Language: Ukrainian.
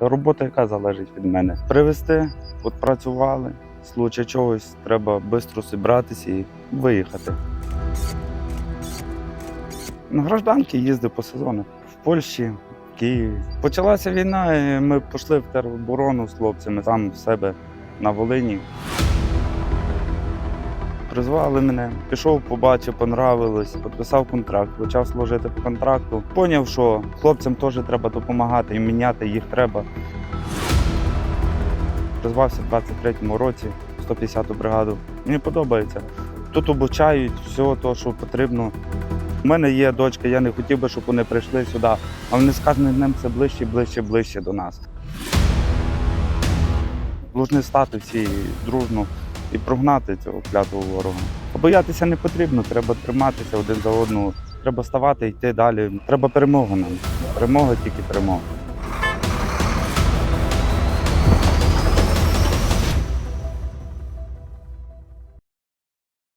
Робота, яка залежить від мене. Привезти, працювали, случай чогось треба швидко зібратися і виїхати. На гражданки їздив по сезону в Польщі, в Києві. Почалася війна, і ми пішли в тероборону з хлопцями там в себе на Волині. Призвали мене, пішов, побачив, понравилось, підписав контракт, почав служити по контракту. Поняв, що хлопцям теж треба допомагати і міняти їх треба. Призвався в 23-му році 150-ту бригаду. Мені подобається. Тут обучають все те, що потрібно. У мене є дочка, я не хотів би, щоб вони прийшли сюди, а вони з кожним днем все ближче, ближче, ближче до нас. Должны стати всі дружно і прогнати цього клятого ворога. Боятися не потрібно, треба триматися один за одного. Треба ставати, йти далі. Треба перемога нам. Перемога тільки перемога.